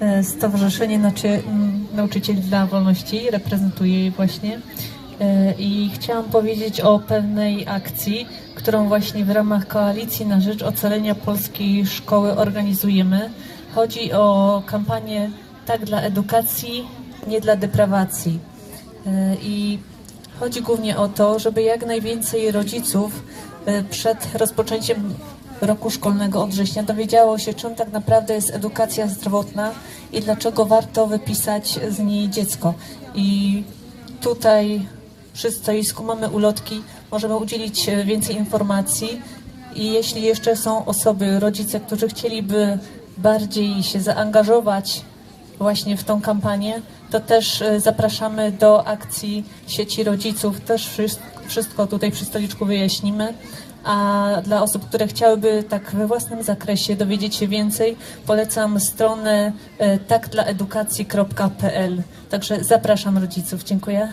e, Stowarzyszenie m, Nauczycieli dla Wolności, reprezentuję je właśnie. E, I chciałam powiedzieć o pewnej akcji, którą właśnie w ramach Koalicji na Rzecz Ocalenia Polskiej Szkoły organizujemy. Chodzi o kampanię Tak dla edukacji, nie dla deprawacji. E, I chodzi głównie o to, żeby jak najwięcej rodziców przed rozpoczęciem roku szkolnego od września dowiedziało się, czym tak naprawdę jest edukacja zdrowotna i dlaczego warto wypisać z niej dziecko. I tutaj przy stoisku mamy ulotki, możemy udzielić e, więcej informacji i jeśli jeszcze są osoby, rodzice, którzy chcieliby bardziej się zaangażować właśnie w tą kampanię, to też e, zapraszamy do akcji sieci rodziców. Też wszystko, tutaj przy stoliczku wyjaśnimy. A dla osób, które chciałyby tak we własnym zakresie dowiedzieć się więcej, polecam stronę e, takdlaedukacji.pl. Także zapraszam rodziców. Dziękuję.